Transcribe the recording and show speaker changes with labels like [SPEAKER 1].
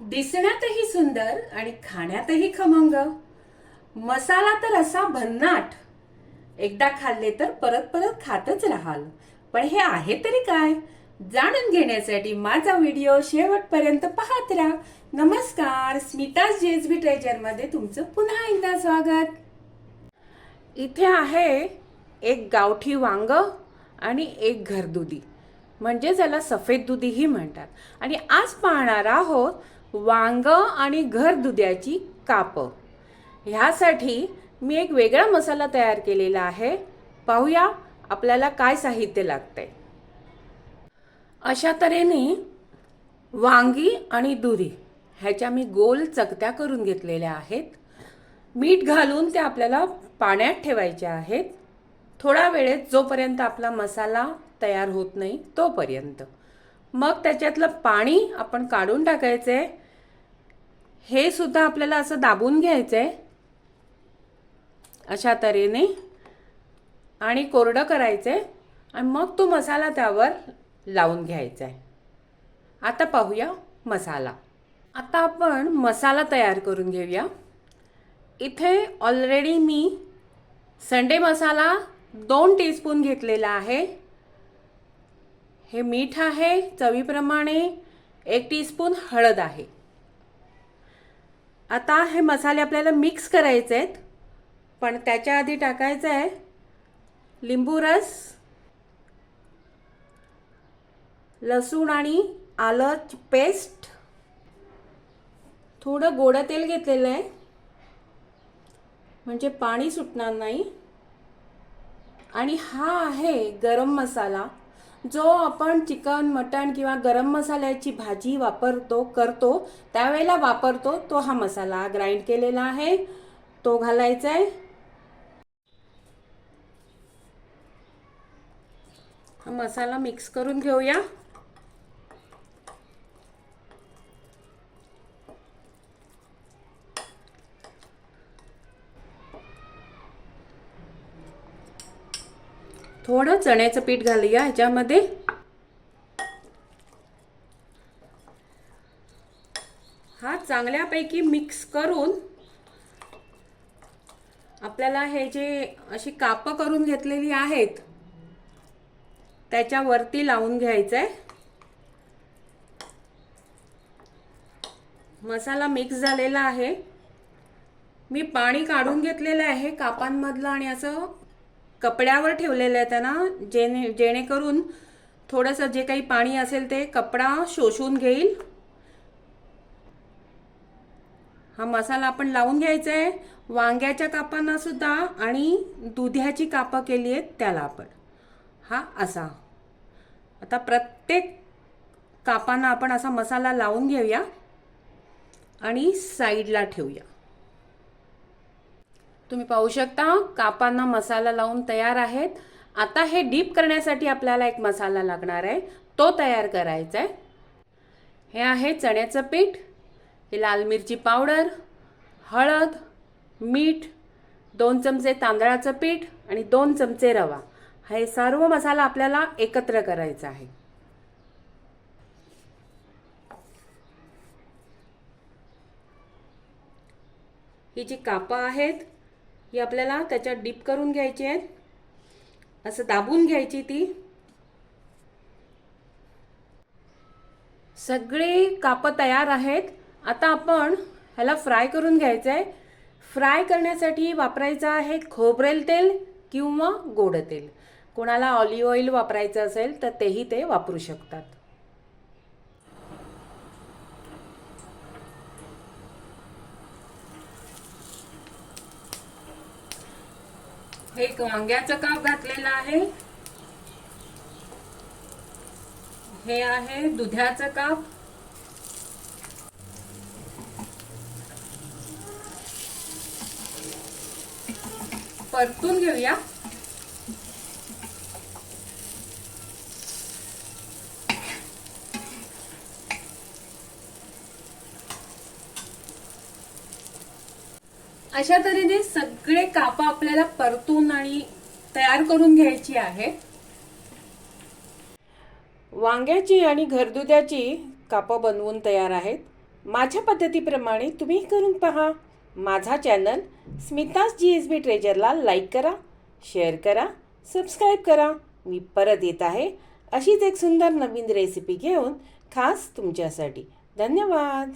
[SPEAKER 1] दिसण्यातही सुंदर आणि खाण्यातही खमंग. मसाला तर असा भन्नाट. एकदा खाल्ले तर परत परत खातच राहाल. पण हे आहे तरी काय? जाणून घेण्यासाठी माझा व्हिडिओ शेवटपर्यंत पाहत राहा. नमस्कार स्मिता जेजबी ट्रेजरमध्ये तुमचं पुन्हा एकदा स्वागत. इथे आहे एक गावठी वांग आणि एक घरदुधी. म्हणजे ज्याला सफेद दुधीही म्हणतात. आणि आज पाहणार आहोत वांग आणि घर दुध्याची कापं. ह्यासाठी मी एक वेगळा मसाला तयार केलेला आहे. पाहूया आपल्याला काय साहित्य लागतंय अशा तऱ्हेने वांगी आणि दुधी ह्याच्या मी गोल चकत्या करून घेतलेल्या आहेत. मीठ घालून त्या आपल्याला पाण्यात ठेवायच्या आहेत. थोडा वेळेत जोपर्यंत आपला मसाला तयार होत नाही तोपर्यंत. मग त्याच्यातलं पाणी आपण काढून टाकायचं. आहे हे सुद्धा आपल्याला असं दाबून घ्यायचं आहे अशा तऱ्हेने. आणि कोरडं करायचं आहे आणि मग तो मसाला त्यावर लावून घ्यायचा आहे आता पाहूया मसाला. आता आपण मसाला तयार करून घेऊया. इथे ऑलरेडी मी संडे मसाला दोन टीस्पून घेतलेला आहे. हे मीठ आहे चवीप्रमाणे एक टीस्पून हळद आहे. आता हे मसाले आपल्याला मिक्स करायचे आहेत पण त्याच्या आधी टाकायचं आहे लिंबू रस लसूण आणि आलं पेस्ट थोडं गोडं तेल घेतलेलं आहे. म्हणजे पाणी सुटणार नाही. आणि हा आहे गरम मसाला. जो आपण चिकन मटण किंवा गरम मसाल्याची भाजी वापरतो करतो त्यावेळेला वापरतो तो हा मसाला ग्राइंड केलेला आहे. तो घालायचा आहे. हा मसाला मिक्स करून घेऊया. थोडं चण्याचं पीठ घालूया ह्याच्यामध्ये. हा चांगल्यापैकी मिक्स करून आपल्याला हे जे अशी कापं करून घेतलेली आहेत त्याच्यावरती लावून घ्यायचं आहे मसाला मिक्स झालेला आहे. मी पाणी काढून घेतलेलं आहे कापांमधलं आणि असं कपड्यावर ठेवलेलं आहे त्यांना जेणे जेणेकरून थोडंसं जे काही पाणी असेल ते कपडा शोषून घेईल. हा मसाला आपण लावून घ्यायचा आहे वांग्याच्या कापांना सुद्धा आणि दुध्याची कापं केली आहेत त्याला आपण. हा असा. आता प्रत्येक कापांना आपण असा मसाला लावून घेऊया आणि साईडला ठेवूया. तुम्ही पाहू शकता कापांना मसाला लावून तयार आहेत. आता हे डीप करण्यासाठी आपल्याला एक मसाला लागणार आहे. तो तयार करायचा आहे. हे आहे चण्याचं पीठ हे लाल मिरची पावडर हळद मीठ दोन चमचे तांदळाचं पीठ आणि दोन चमचे रवा. हे सर्व मसाला आपल्याला एकत्र करायचा आहे. ही जी कापं आहेत ही आपल्याला त्याच्यात डीप करून घ्यायची आहेत. असं दाबून घ्यायची ती. सगळे कापं तयार आहेत. आता आपण ह्याला फ्राय करून घ्यायचं आहे फ्राय करण्यासाठी वापरायचं आहे खोबरेल तेल किंवा गोड तेल. कोणाला ऑलिव्ह ऑइल वापरायचं असेल तर तेही ते वापरू शकतात. एक वांग्याचं काप घातलेलं आहे. हे आहे दुधाचं काप. परतून घेऊया. अशा तऱ्हेने सगळे कापं आपल्याला परतून आणि तयार करून घ्यायची आहे वांग्याची आणि घरदुद्याची कापं बनवून तयार आहेत. माझ्या पद्धतीप्रमाणे तुम्ही करून पहा. माझा channel Smita's G S B ट्रेजरला like करा शेअर करा सबस्क्राईब करा. मी परत येत आहे अशीच एक सुंदर नवीन रेसिपी घेऊन खास तुमच्यासाठी. धन्यवाद.